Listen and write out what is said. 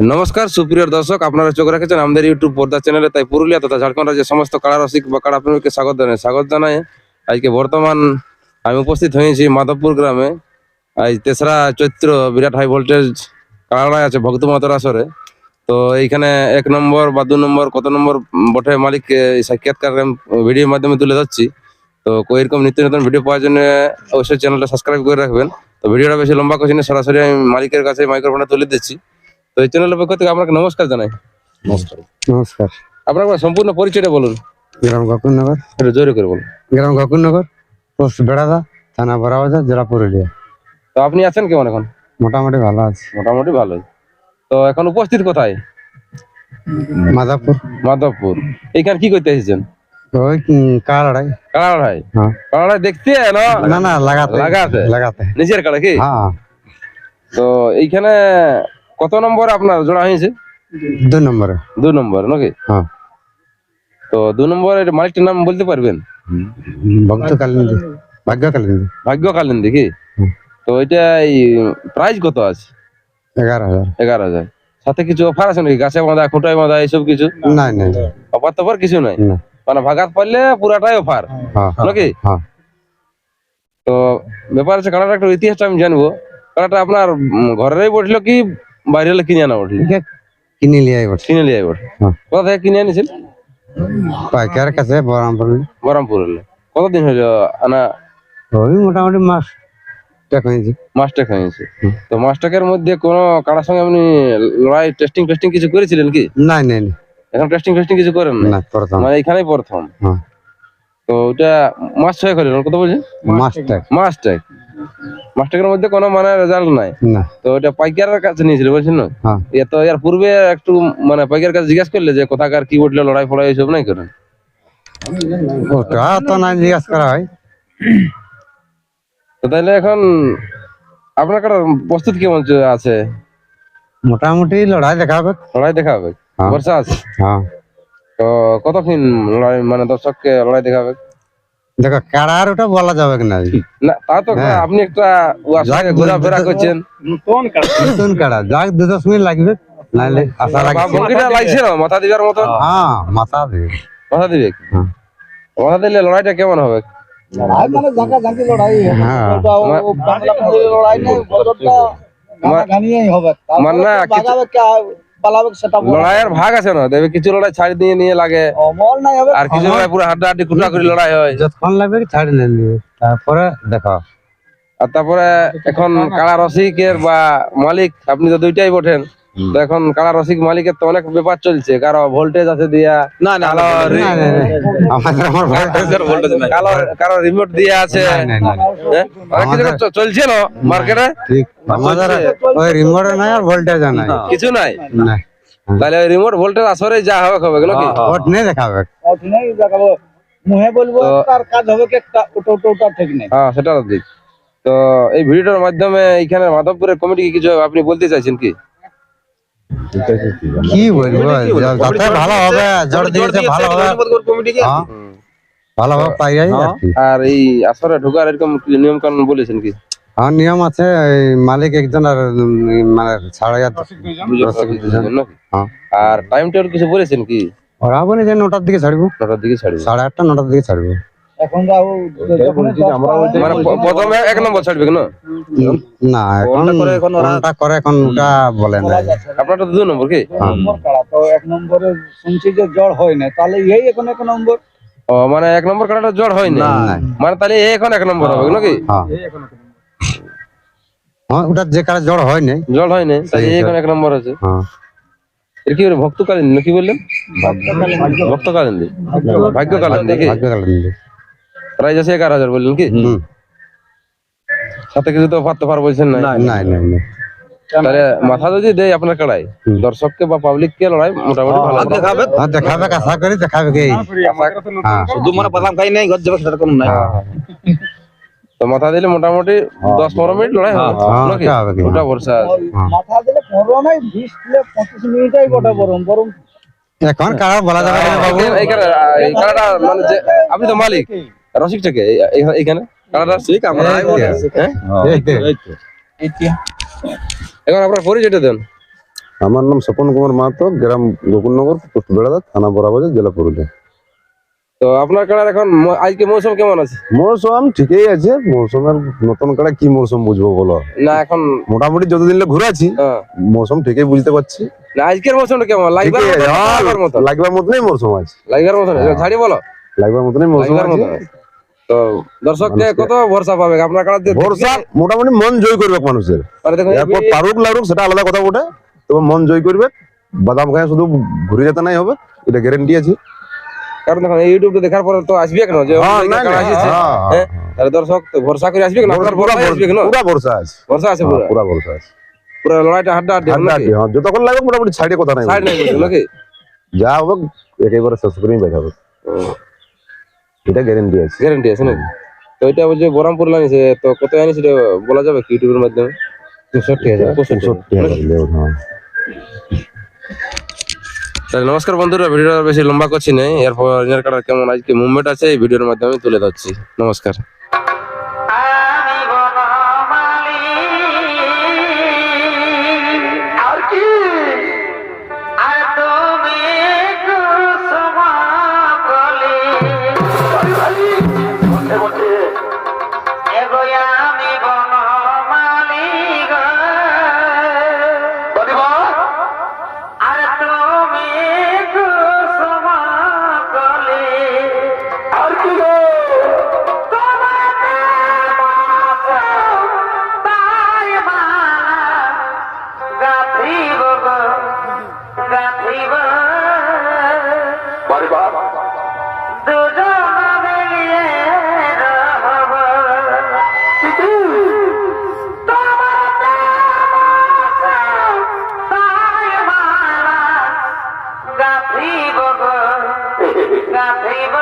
নমস্কার, সুপ্রিয় দর্শক, আপনারা চোখ রেখেছেন আমাদের ইউটিউব পর্দা চ্যানেলে, তাই পুরুলিয়া তথা ঝাড়খণ্ড রাজ্যের সমস্ত কাড়া রসিক বা কাড়া প্রেমীকে স্বাগত জানাই। স্বাগত জানাই আজকে বর্তমান আমি উপস্থিত হয়েছি মাধবপুর গ্রামে। আজ তেসরা চৈত্র, বিরাট হাই ভোল্টেজ কাড়াড়ায় আছে ভক্ত মাতার আসরে। তো এইখানে এক নম্বর বা দু নম্বর, কত নম্বর বটে মালিক এই সাক্ষাৎকার ভিডিওর মাধ্যমে তুলে ধরছি। তো এরকম নিত্য নতুন ভিডিও পাওয়ার জন্য অবশ্যই চ্যানেলটা সাবস্ক্রাইব করে রাখবেন। তো ভিডিওটা বেশি লম্বা করছি না, সরাসরি আমি মালিকের কাছে মাইক্রোফোনটা তুলে দিচ্ছি। এই চ্যানেলের পক্ষ থেকে আপনাকে নমস্কার জানাই। নমস্কার। নমস্কার। আপনার সম্পূর্ণ পরিচয়টা বলুন। গ্রাম গকুরনগর একটু জোরে করে বলুন। গ্রাম গকুরনগর পোস্ট বেড়াদা থানা বড়াবাজার জেলা পুরুলিয়া। তো আপনি আছেন কেমন এখন? মোটামুটি ভালো আছে। মোটামুটি ভালোই। তো এখন উপস্থিত কোথায়? মাদাপুর মাধবপুর। এইখানে কি করতে এসেছেন? ওই কাড়াড়াই হ্যাঁ। কাড়াড়াই দেখতে না? না না লাগাতে। লাগাতে? লাগাতে। নিজের কাড়া কি? হ্যাঁ। তো এইখানে কত নম্বর আপনার জোড়া হয়েছে? দু নম্বরে। দু নম্বর নাকি? হ্যাঁ। তো দু নম্বরের মালিকটার নাম বলতে পারবেন? ভক্ত কালিন্দি ভাগ্য কালিন্দি ভাগ্য কালিন্দি কি? তো এটা এই প্রাইস কত আছে? এগারো হাজার। এগারো হাজার। সাথে কিছু অফার আছে নাকি? গাছে বাঁধা খুঁটায় বাঁধা এইসব কিছু? নাই নাই। অফার টফার কিছু নাই? মানে ভাগাত পারলে পুরাটাই অফার হ্যাঁ নাকি? হ্যাঁ। তো ব্যাপার আছে কাড়াটা একটু ইতিহাসটা আমি জানব। কাড়াটা আপনার উম, ঘরেরই বসল কি বাইরে হলে কিনে আনা ঠিক কিনে নিয়ে আইব কিনে নিয়ে বটে। হ্যাঁ। কোথা থেকে কিনে আনিছিল? পাইকার কাছে বহরমপুর বহরমপুর হলে কতদিন হলো আনা? ওই মোটামুটি মাস মাস্টার খাইয়েছে তো মাস্টাকের মধ্যে কোনো কাড়ার সঙ্গে আপনি লড়াই টেস্টিং টেস্টিং কিছু করেছিলেন কি? নাই নাই, এখন টেস্টিং টেস্টিং কিছু করেন না না মানে এখানেই প্রথম। হ্যাঁ। তো ওটা মাস ছয় কত বলছেন? মাসটা মাস্টাক মাস্টাকের মধ্যে কোনো মানে রেজাল্ট নাই। তো ওটা পাইকারের কাছে নিয়েছিল বলছেন না? হ্যাঁ। তো এর পূর্বে একটু মানে পাইকারের কাছে জিজ্ঞাসা করলে যে কোথাকার কি উঠলে লড়াই ফড়াই এইসব নাই করেন ওটা তো না জিজ্ঞাসা করা হয়। তো তাহলে এখন আপনার কাছে প্রস্তুত কেমন আছে? মোটামুটি লড়াই দেখাবে লড়াই দেখাবে হ্যাঁ। বর্ষা আছে? হ্যাঁ। তো কতক্ষণ লড়াই মানে দর্শককে লড়াই দেখাবে দেখো কাড়ার ওটা বলা যাবে কি না না তা তো হ্যাঁ। আপনি একটা ঘোরাফেরা করছেন। নতুন কাড়া। যাক দু দশ মিনিট লাগবে। নাইলে আশা রাখছি। বঙ্কিটা লাগছে না? মাথা দিবার মতো? হ্যাঁ মাথা দিয়ে মাথা দিবে? হ্যাঁ। মাথা দিলে লড়াইটা কেমন হবে? লড়াই মানে ঝাঁকা ঝাঁকি লড়াই। হ্যাঁ। ওটা বাংলা লড়াই নেই বদরটা গানিয়েই হবে। মানে না, পালাবে সেটা লড়াইয়ের ভাগ আছে না দেখবে কিছু লড়াই ছাড়ি দিয়ে নিয়ে লাগে। অমল নাই হবে। আর কিছু লড়াই পুরো হাড্ডা হাড্ডি কুটা করে লড়াই হয়। যতক্ষণ লাগবে তারপরে দেখো আর তারপরে এখন কালা রসিকের বা মালিক আপনি তো দুইটাই বটেন। এখন কালা রসিক মালিকের তো অনেক ব্যাপার চলছে কারও ভোল্টেজ আছে দিয়া না কালো কারও রিমোট দিয়ে আছে। হ্যাঁ? অনেক কিছু চলছে না মার্কেটে আমাদের ওই রিমোট নাই আর ভোল্টেজ নাই। কিছু নাই? তাহলে ওই রিমোট ভোল্টেজ আসরে যা হবে হবে নাকি ওট নেই দেখাবে ওঠ নেই দেখাবো। মুহে বলব তো- তার কাজ হবে কি একটা ওটা ওটা ওটা ঠিক নেই। হ্যাঁ সেটা তো তো এই ভিডিওটার মাধ্যমে এইখানে মাধবপুরের কমিটি কিছু আপনি বলতে চাইছেন কি? কি বলব? যাতে ভালো হবে জোর দিয়েছে ভালো হবে। হ্যাঁ। ভালো হবে পাই যাই আর এই আসরে ঢোকার এরকম নিয়ম কানুন বলেছেন কি? হ্যাঁ নিয়ম আছে মালিক একজন আর মানে ছাড়া? হ্যাঁ। আর টাইম টেবিল কিছু বলেছেন কি? ওরা বলে যে নটার দিকে ছাড়বো। নটার দিকে ছাড়বে। সাড়ে আটটা নটার দিকে ছাড়বো। এখন যাও যখন মানে প- প্রথমে এক নম্বর ছাড়বে না? না এখন কোনটা করে এখন ওটা বলে না। আপনারটা তো নম্বর কি? তো এক নম্বরে শুনছি যে জ্বর হয় না তাহলে এই এখন এক নম্বর? ও মানে এক নম্বর কাটাটা জ্বর। মানে তাহলে এ এখন এক নম্বর হবে নাকি? হ্যাঁ হ্যাঁ। ওটা যে কারা জ্বর হয় নাই। জল হয়নি তাহলে এ এখন এক নম্বর আছে। হ্যাঁ। এর কি ভক্তকালীন না কি বললেন? ভক্তকালীন। দি। ভাগ্যকালীন দেখি ভাগ্যকাল দিন। প্রাইস আছে এগারো হাজার বললেন কি? সাথে কিছু তো পারতে বলছেন না? নাই নাই তাহলে মাথা যদি দেয় আপনার কাড়াই দর্শককে বা পাবলিক কে লড়াই মোটামুটি ভালো। হ্যাঁ দেখাবে আশা করি দেখাবে কি। হ্যাঁ। শুধু মানে প্রথম খাই নাই ঘর যাবে সেরকম নাই। হ্যাঁ। তো মাথা দিলে মোটামুটি দশ পনেরো মিনিট লড়াই হবে। হ্যাঁ? ওটা? ওটা ভরসা মাথা দিলে পনেরো নাই বিশ পঁচিশ মিনিটাই বটে বরং বরং এখন কারা বলা যাবে না বাবু? এই মানে আপনি তো মালিক। রসিক থেকে এইখানে? আমরা এই তো। হ্যাঁ। এখন আপনার পরিচয়টা দেন। আমার নাম স্বপন কুমার মাহাতো গ্রাম গোকুলনগর পোস্ট বেড়াদা থানা বরাবাজার জেলা পুরুলিয়া। তো আপনার কাড়ার এখন আজকে মৌসুম কেমন আছে? মৌসুম ঠিকই আছে মৌসুমের নতুন কাড়া কি মৌসুম বুঝব বলো? না এখন মোটামুটি যতদিন ঘুরে আছি হ্যাঁ। মৌসুম ঠিকই বুঝতে পারছি। না আজকের মৌসুমটা কেমন? লাগবার না হ্যাঁ, লাগবার মতো লাগবার মতনই মৌসুম আছে। লাগবার মতো না? ঝাড়ি বলো। লাগবার মতনই মৌসুম আছে। মতো তো মানুষকে- কত ভরসা পাবে? আপনার ভরসা মোটামুটি মন জয় করবে মানুষের। মানে দেখুন এরপর পারুক লারুক সেটা আলাদা কথা বটে। তবে মন জয় করবে। বাদাম খায় শুধু ঘুরে যেতে নাই হবে। এটা গ্যারেন্টি আছে। কারণ দেখুন ইউটিউবটা দেখার পরে তো আসবে কেন? যে হ্যাঁ। হ্যাঁ, হ্যাঁ? তাহলে দর্শক তো ভরসা করে আসবে কেন? আপনার ভরসা আসবে কেন? পুরা ভরসা আছে। ভরসা আছে পুরো? পুরা ভরসা আছে। পুরো লড়াইটা হাড্ডা হাড্ডি হাড্ডা হ্যাঁ, যতক্ষণ লাগবে মোটামুটি সাইডে কথা নাই সাইড নাই নাকি? যা হবে একেবারে শেষ করেই বেঠাবে এটা গ্যারেন্টি আছে। গ্যারান্টি আছে নাকি? তো এটা বলছে বরামপুর লাইনিছে তো কত আনি এটা বলা যাবে কি ইউটিউবের মাধ্যমে? হাজার। পঁয়ষট্টি। হাজার হ্যাঁ। তাহলে নমস্কার বন্ধুরা ভিডিওটা বেশি লম্বা করছি না। এরপর এর কাটার কেমন? আজকে মুভমেন্ট আছে এই ভিডিওর মাধ্যমে তুলে ধরছি। নমস্কার। গাথিব